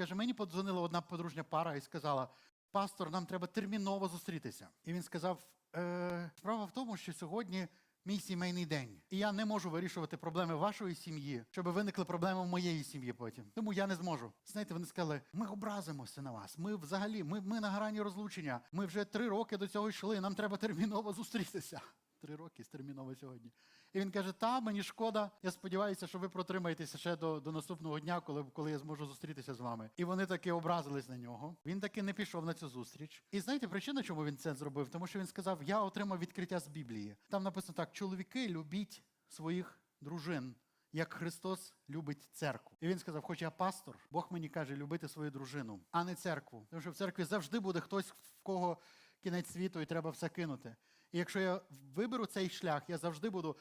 каже: мені подзвонила одна подружня пара і сказала: Пастор, нам треба терміново зустрітися. І він сказав: е, справа в тому, що сьогодні. Мій сімейний день, і я не можу вирішувати проблеми вашої сім'ї, щоб виникли проблеми в моєї сім'ї потім. Тому я не зможу. Знаєте, вони сказали: ми образимося на вас. Ми взагалі, ми, ми на грані розлучення. Ми вже три роки до цього йшли. Нам треба терміново зустрітися. Три роки терміново сьогодні. І він каже: Та мені шкода. Я сподіваюся, що ви протримаєтеся ще до, до наступного дня, коли, коли я зможу зустрітися з вами. І вони таки образились на нього. Він таки не пішов на цю зустріч. І знаєте, причина, чому він це зробив? Тому що він сказав: Я отримав відкриття з Біблії. Там написано так: чоловіки любіть своїх дружин. Як Христос любить церкву. І він сказав: хоч я пастор, Бог мені каже любити свою дружину, а не церкву. Тому що в церкві завжди буде хтось, в кого кінець світу, і треба все кинути. І якщо я виберу цей шлях, я завжди буду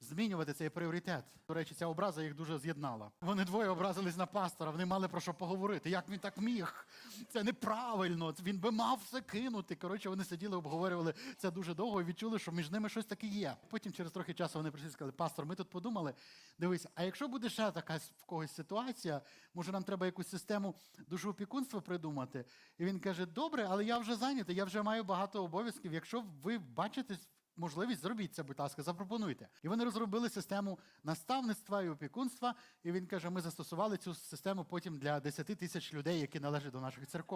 змінювати цей пріоритет. До речі, ця образа їх дуже з'єднала. Вони двоє образились на пастора, вони мали про що поговорити. Як він так міг? Це неправильно. Він би мав все кинути. Коротше, вони сиділи, обговорювали це дуже довго і відчули, що між ними щось таке є. Потім через трохи часу вони прийшли і сказали, пастор, ми тут подумали. Дивись, а якщо буде ще така в когось ситуація, може нам треба якусь систему душоопікунства придумати? І він каже: Добре, але я вже зайнятий, я вже маю багато обов'язків. Якщо ви бачите можливість, зробіть це, будь ласка, запропонуйте. І вони розробили систему наставництва і опікунства. І він каже: ми застосували цю систему потім для 10 тисяч людей, які належать до наших церков.